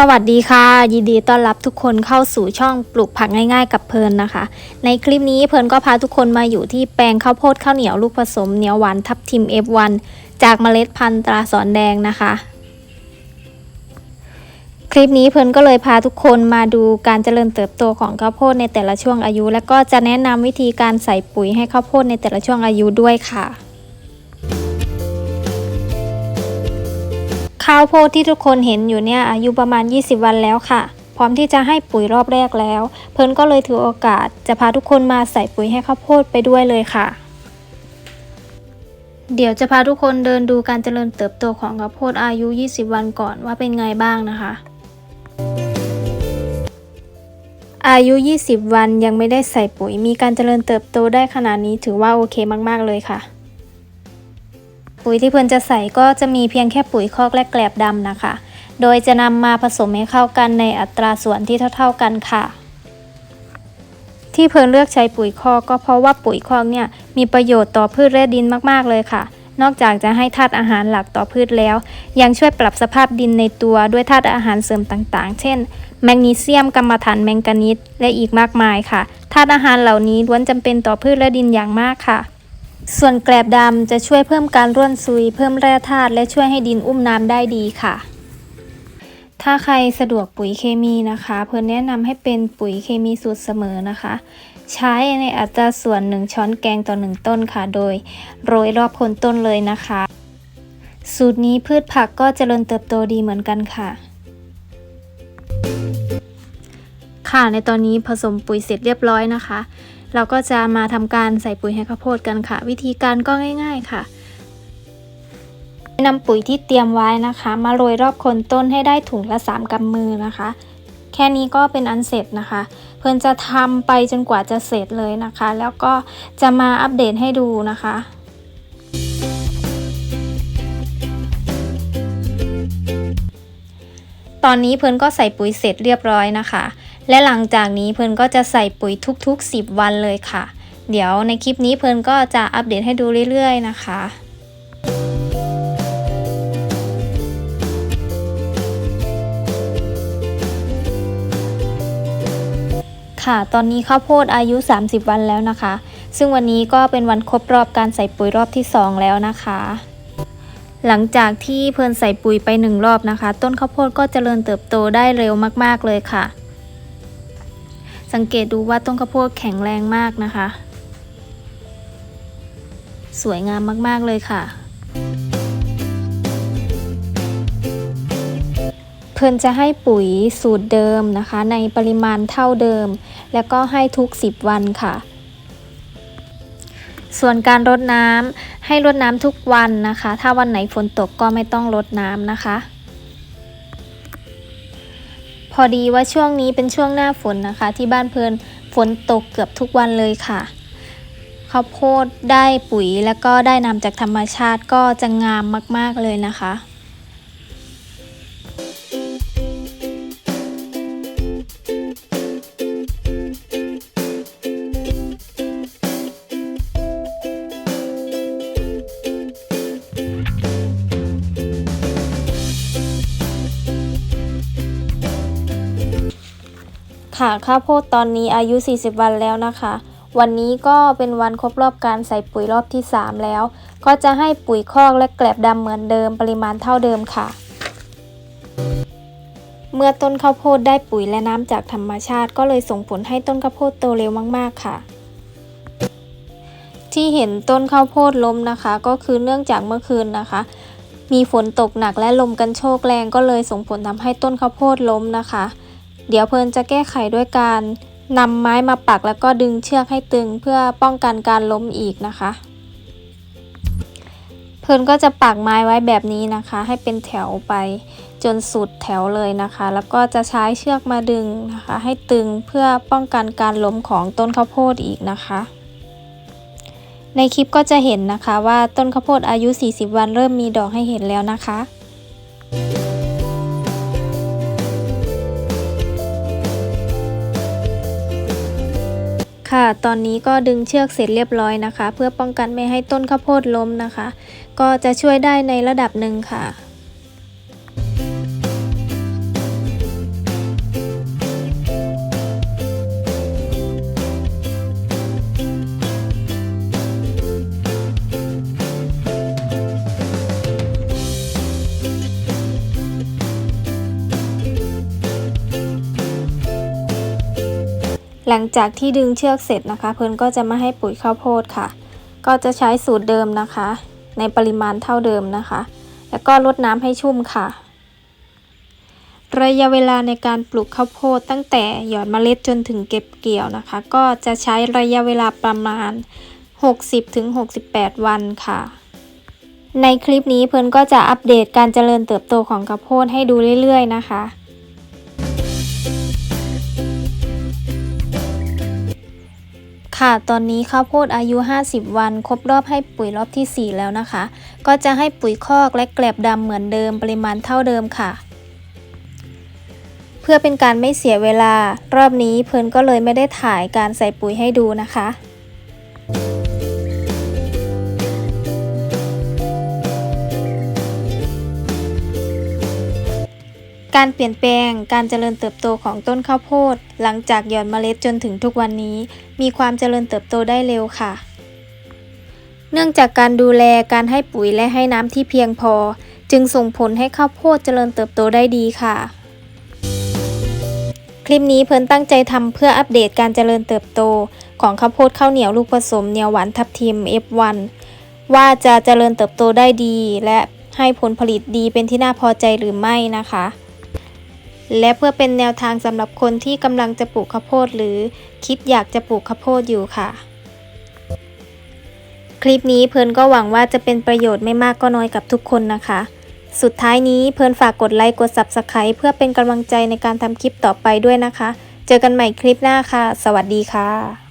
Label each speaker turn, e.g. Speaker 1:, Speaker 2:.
Speaker 1: สวัสดีค่ะ ยินดีต้อนรับทุกคนเข้าสู่ช่องปลูกผักง่ายๆ กับเพลินนะคะ ในคลิปนี้เพลินก็พาทุกคนมาอยู่ที่แปลงข้าวโพดข้าวเหนียวลูกผสมเหนียวหวานทับทิม F1 จากเมล็ดพันธุ์ตราสอนแดงนะคะ คลิปนี้เพลินก็เลยพาทุกคนมาดูการเจริญเติบโตของข้าวโพดในแต่ละช่วงอายุ และก็จะแนะนำวิธีการใส่ปุ๋ยให้ข้าวโพดในแต่ละช่วงอายุด้วยค่ะ ข้าวโพดที่ทุกคนเห็นอยู่เนี่ยอายุประมาณ 20 วันแล้วค่ะ พร้อมที่จะให้ปุ๋ยรอบแรกแล้ว เพิ่นก็เลยถือโอกาส จะพาทุกคนมาใส่ปุ๋ยให้ข้าวโพดไปด้วยเลยค่ะ เดี๋ยวจะพาทุกคนเดินดูการเจริญเติบโตของข้าวโพดอายุ 20 วันก่อนว่าเป็นไงบ้างนะคะอายุ 20 วันยังไม่ได้ใส่ปุ๋ย มีการเจริญเติบโตได้ขนาดนี้ถือว่าโอเคมาก ๆ เลยค่ะ ปุ๋ยที่เพิ่อนจะใส่ก็จะมีเพียงแค่ปุ๋ยคอกและแกลบดำนะคะ โดยจะนำมาผสมให้เข้ากันในอัตราส่วนที่เท่า ๆกันค่ะ ที่เพิ่นเลือกใช้ปุ๋ยคอกก็เพราะว่าปุ๋ยคอกเนี่ยมีประโยชน์ต่อพืชและดินมากๆเลยค่ะ นอกจากจะให้ธาตุอาหารหลักต่อพืชแล้ว ยังช่วยปรับสภาพดินในตัวด้วยธาตุอาหารเสริมต่างๆ เช่น แมกนีเซียมกัมมันถันแมงกานีสและอีกมากมายค่ะธาตุอาหารเหล่านี้ล้วนจำเป็นต่อพืชและดินอย่างมากค่ะ ส่วนแกลบดำจะช่วยเพิ่มการร่วนซุย เพิ่มแร่ธาตุและช่วยให้ดินอุ้มน้ำได้ดีค่ะ ถ้าใครสะดวกปุ๋ยเคมีนะคะ เพื่อนแนะนำให้เป็นปุ๋ยเคมีสูตรเสมอนะคะ ใช้ในอัตราส่วน 1 ช้อนแกงต่อ 1 ต้นค่ะ โดยโรยรอบคนต้นเลยนะคะ สูตรนี้พืชผักก็เจริญเติบโตดีเหมือนกันค่ะค่ะในตอนนี้ผสมปุ๋ยเสร็จเรียบร้อยนะคะ เราก็จะมาทำการใส่ปุ๋ยให้ข้าวโพดกันค่ะ วิธีการก็ง่าย ๆค่ะนำปุ๋ยที่เตรียมไว้นะคะ มาโรยรอบโคนต้นให้ได้ถุงละ 3กำมือนะคะ แค่นี้ก็เป็นอันเสร็จนะคะ เพื่อนจะทำไปจนกว่าจะเสร็จเลยนะคะ แล้วก็จะมาอัปเดตให้ดูนะคะตอนนี้เพื่อนก็ใส่ปุ๋ยเสร็จเรียบร้อยนะคะ และหลังจากนี้เพื่อนก็จะใส่ปุ๋ยทุก ๆ 10 วันเลยค่ะ เดี๋ยวในคลิปนี้เพื่อนก็จะอัปเดตให้ดูเรื่อย ๆ นะคะค่ะ ตอนนี้ข้าวโพดอายุ 30 วันแล้วนะคะ ซึ่งวันนี้ก็เป็นวันครบรอบการใส่ปุ๋ยรอบที่ 2 แล้วนะคะ หลังจากที่เพื่อนใส่ปุ๋ยไปหนึ่งรอบนะคะ ต้นข้าวโพดก็เจริญเติบโตได้เร็วมาก ๆ เลยค่ะ สังเกตดูว่าต้นข้าวโพดแข็งแรงมากนะคะ สวยงามมากๆเลยค่ะ เพื่อนจะให้ปุ๋ยสูตรเดิมนะคะ ในปริมาณเท่าเดิม แล้วก็ให้ทุก 10 วันค่ะ ส่วนการรดน้ำให้รดน้ำทุกวันนะคะ ถ้าวันไหนฝนตกก็ไม่ต้องรดน้ำนะคะ อดีว่าช่วงนี้เป็นช่วงหน้าฝนนะคะ ที่บ้านเพลินฝนตกเกือบทุกวันเลยค่ะข้าวโพดได้ปุ๋ยแล้วก็ได้นำจากธรรมชาติก็จะงามมากๆเลยนะคะ ค่ะข้าวโพดตอนนี้อายุ 40 วันแล้วนะคะ วันนี้ก็เป็นวันครบรอบการใส่ปุ๋ยรอบที่ 3 แล้ว ก็จะให้ปุ๋ยคอกและแกลบดำเหมือนเดิมปริมาณเท่าเดิมค่ะ เมื่อต้นข้าวโพดได้ปุ๋ยและน้ำจากธรรมชาติก็เลยส่งผลให้ต้นข้าวโพดโตเร็วมากๆค่ะ ที่เห็นต้นข้าวโพดล้มนะคะ ก็คือเนื่องจากเมื่อคืนนะคะ มีฝนตกหนักและลมกันโชกแรงก็เลยส่งผลทำให้ต้นข้าวโพดล้มนะคะ เดี๋ยวเพลินจะแก้ไขด้วยการนำไม้มาปักแล้วก็ดึงเชือกให้ตึงเพื่อป้องกันการล้มอีกนะคะ เพลินก็จะปักไม้ไว้แบบนี้นะคะ ให้เป็นแถวไปจนสุดแถวเลยนะคะ แล้วก็จะใช้เชือกมาดึงนะคะ ให้ตึงเพื่อป้องกันการล้มของต้นข้าวโพดอีกนะคะ ในคลิปก็จะเห็นนะคะว่าต้นข้าวโพดอายุ 40 วันเริ่มมีดอกให้เห็นแล้วนะคะ ค่ะ ตอนนี้ก็ดึงเชือกเสร็จเรียบร้อยนะคะ เพื่อป้องกันไม่ให้ต้นข้าวโพดล้มนะคะ ก็จะช่วยได้ในระดับหนึ่งค่ะ หลังจากที่ดึงเชือกเสร็จนะคะ เพิ่นก็จะมาให้ปุ๋ยข้าวโพดค่ะ ก็จะใช้สูตรเดิมนะคะ ในปริมาณเท่าเดิมนะคะ แล้วก็รดน้ำให้ชุ่มค่ะ ระยะเวลาในการปลูกข้าวโพดตั้งแต่หยอดเมล็ดจนถึงเก็บเกี่ยวนะคะ ก็จะใช้ระยะเวลาประมาณ 60-68 วันค่ะในคลิปนี้เพิ่นก็จะอัปเดตการเจริญเติบโตของข้าวโพดให้ดูเรื่อยๆนะคะ ค่ะ ตอนนี้ข้าวโพดอายุ 50 วัน ครบรอบให้ปุ๋ยรอบที่ 4 แล้วนะคะ ก็จะให้ปุ๋ยคอกและแกลบดำเหมือนเดิมปริมาณเท่าเดิมค่ะ เพื่อเป็นการไม่เสียเวลา รอบนี้เพิ่นก็เลยไม่ได้ถ่ายการใส่ปุ๋ยให้ดูนะคะ การเปลี่ยนแปลงการเจริญเติบโตของต้นข้าวโพด หลังจากหย่อนเมล็ดจนถึงทุกวันนี้ มีความเจริญเติบโตได้เร็วค่ะ เนื่องจากการดูแลการให้ปุ๋ยและให้น้ำที่เพียงพอ จึงส่งผลให้ข้าวโพดเจริญเติบโตได้ดีค่ะ คลิปนี้เพิ่นตั้งใจทำเพื่ออัปเดตการเจริญเติบโต ของข้าวโพดข้าวเหนียวลูกผสมเหนียวหวานทับทิม F1 ว่าจะเจริญเติบโตได้ดี และให้ผลผลิตดีเป็นที่น่าพอใจหรือไม่นะคะ และเพื่อเป็นแนวทางสำหรับคนที่กำลังจะปลูกข้าวโพดหรือคิดอยากจะปลูกข้าวโพดอยู่ค่ะ คลิปนี้เพิ่นก็หวังว่าจะเป็นประโยชน์ไม่มากก็น้อยกับทุกคนนะคะ สุดท้ายนี้เพิ่นฝากกดไลค์กด Subscribe เพื่อเป็นกำลังใจในการทำคลิปต่อไปด้วยนะคะ เจอกันใหม่คลิปหน้าค่ะ สวัสดีค่ะ